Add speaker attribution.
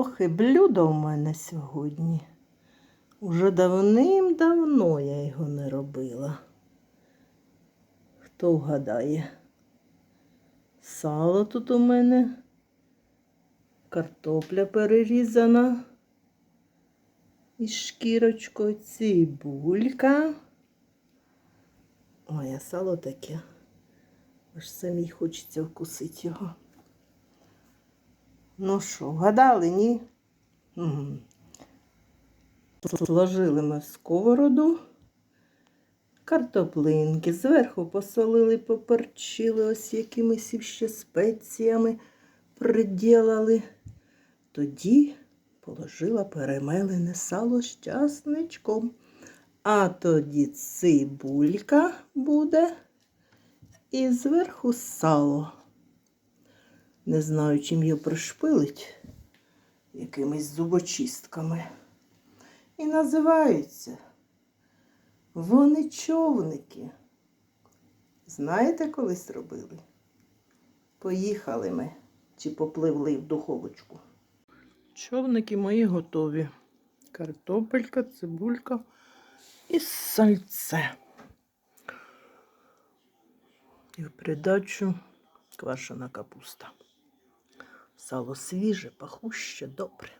Speaker 1: Ох, і блюдо у мене сьогодні. Уже давним-давно я його не робила. Хто вгадає? Сало тут у мене, картопля перерізана із шкірочкою, цибулька. Ой, а сало таке. Аж самій хочеться вкусити його. Ну що, вгадали, ні? Угу. Сложили ми в сковороду картоплинки, зверху посолили, поперчили ось якимись ще спеціями приділили. Тоді положила перемелене сало з часничком. А тоді цибулька буде і зверху сало. Не знаю, чим його пришпилить, якимись зубочистками. І називаються вони човники. Знаєте, колись робили? Поїхали ми чи попливли в духовочку. Човники мої готові. Картопелька, цибулька і сальце. І в придачу квашена капуста. Сало свіже, пахуще, добре.